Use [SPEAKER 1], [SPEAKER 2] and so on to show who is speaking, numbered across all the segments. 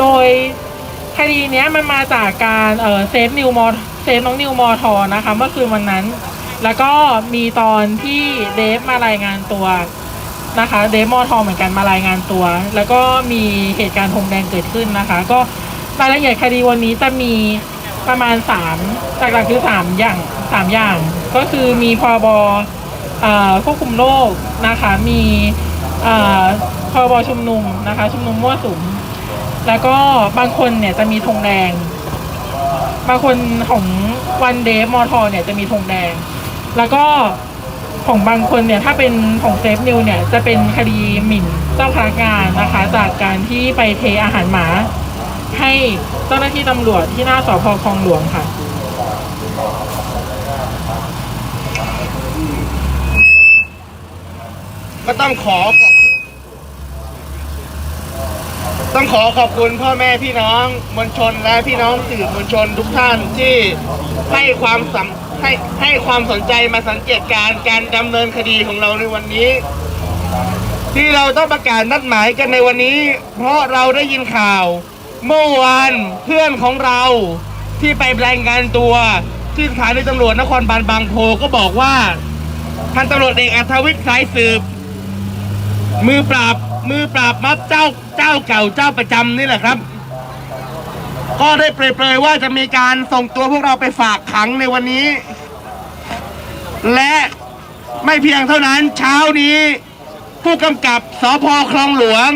[SPEAKER 1] โดยคดีนี้มันมาจากการเออเซฟนิวมอเซฟน้องนิวมอทอนะคะเมื่อคืนวันนั้น แล้วก็มีตอนที่เดฟมารายงานตัวนะคะ เดฟมอทอเหมือนกันมารายงานตัว แล้วก็มีเหตุการณ์ธงแดงเกิดขึ้นนะคะ ก็รายละเอียดคดีวันนี้จะมีประมาณสามหลักๆคือสามอย่างสามอย่าง ก็คือมีพรบอควบคุมโรคนะคะ มีเอ่อพรบชุมนุมนะคะ ชุมนุมมั่วสุม แล้วก็บางคนเนี่ยจะมีธงแดง บางคนของวันเดฟมอทอเนี่ยจะมีธงแดง แล้วก็ของบางคนเนี่ยถ้าเป็นของเซฟนิวเนี่ยจะเป็นคดีหมิ่นเจ้าพนักงานนะคะ จากการที่ไปเทอาหารหมา ให้เจ้าหน้าที่ตำรวจที่หน้าสพคลองหลวงค่ะ
[SPEAKER 2] ก็ต้องขอขอบ ต้องขอขอบคุณพ่อแม่พี่น้องมวลชนและพี่น้องสื่อมวลชนทุกท่านที่ให้ความสำให้ให้ความสนใจมาสังเกตการณ์การดำเนินคดีของเราในวันนี้ ที่เราต้องประกาศนัดหมายกันในวันนี้ เพราะเราได้ยินข่าว เมื่อวานเพื่อนของเราที่ไปรายงานตัวที่สถานีตำรวจนครบาลบางโพก็บอกว่าพันตำรวจเอกอัธวิทย์สายสืบ มือปราบ มือปราบมัดเจ้าเจ้าเก่าเจ้าประจำนี่แหละครับ ก็ได้เปรยๆว่าจะมีการส่งตัวพวกเราไปฝากขังในวันนี้ และไม่เพียงเท่านั้นเช้านี้ ผู้กำกับสพคลองหลวง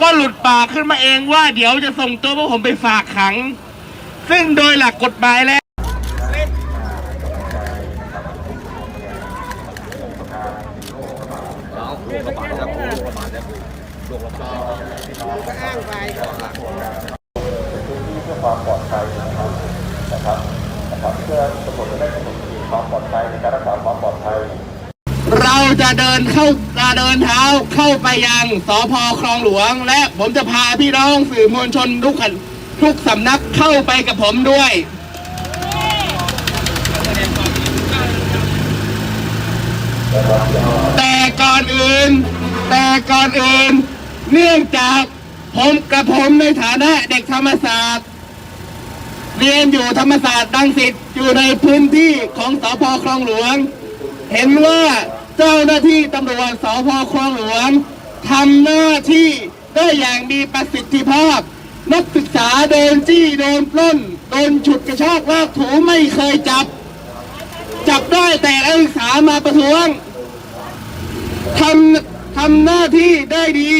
[SPEAKER 2] ก็หลุดปากขึ้นมาเองว่าเดี๋ยวจะส่งตัวพวกผมไปฝากขัง ซึ่งโดยหลักกฎหมายแล้ว
[SPEAKER 3] เมั
[SPEAKER 2] นก็อ้างไปเพื่
[SPEAKER 3] อความปลอดภัยนะครับนะครับนะครับเพื่อตำรวจจะได้กำหนดความปลอดภัยในการรักษาความปลอดภัย
[SPEAKER 2] เราจะเดินเข้าจะเดินเท้าเข้าไปยังสพคลองหลวง และผมจะพาพี่น้องสื่อมวลชนทุกขันทุกสำนักเข้าไปกับผมด้วยแต่ก่อนอื่น แต่ก่อนอื่น เนื่องจากผมกับผมในฐานะเด็กธรรมศาสตร์ เรียนอยู่ธรรมศาสตร์ดังสิทธิ์อยู่ในพื้นที่ของสพคลองหลวง เห็นว่าเจ้าหน้าที่ตำรวจสพคลองหลวงทำหน้าที่ได้อย่างมีประสิทธิภาพ นักศึกษาโดนจี้โดนปล้นโดนฉุดกระชากลากถูไม่เคยจับ จับได้แต่นักศึกษามาประท้วงทำทำหน้าที่ได้ดี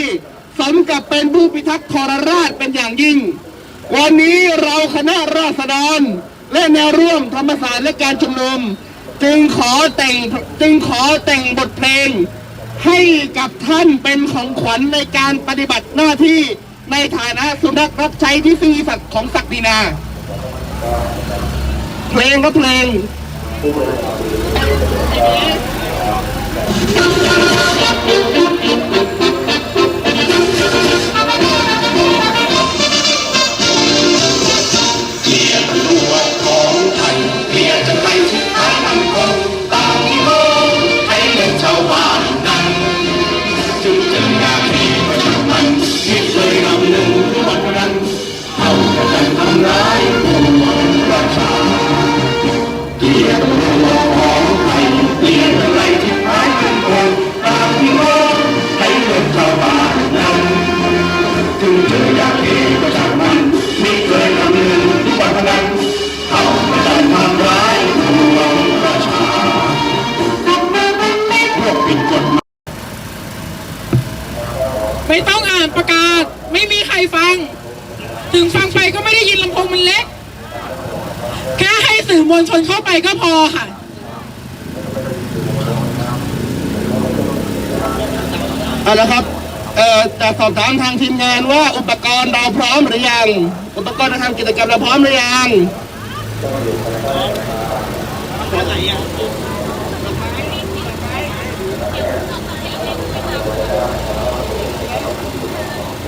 [SPEAKER 2] สมกับเป็นผู้พิทักษ์ทรราชเป็นอย่างยิ่ง วันนี้เราคณะราษฎร และแนวร่วมธรรมศาสตร์และการชุมนุม จึงขอแต่งจึงขอแต่งบทเพลง ให้กับท่านเป็นของขวัญในการปฏิบัติหน้าที่ในฐานะสุนัขรับใช้ที่ซื่อสัตย์ของศักดินา เพลงก็เพลง
[SPEAKER 1] ยินลำโพงมันเล็ก แค่ให้สื่อมวลชนเข้าไปก็พอค่ะ
[SPEAKER 2] เอาละครับ เอ่อจะสอบถามทางทีมงานว่าอุปกรณ์เราพร้อมหรือยัง อุปกรณ์ในทำกิจกรรมเราพร้อมหรือยัง
[SPEAKER 3] เ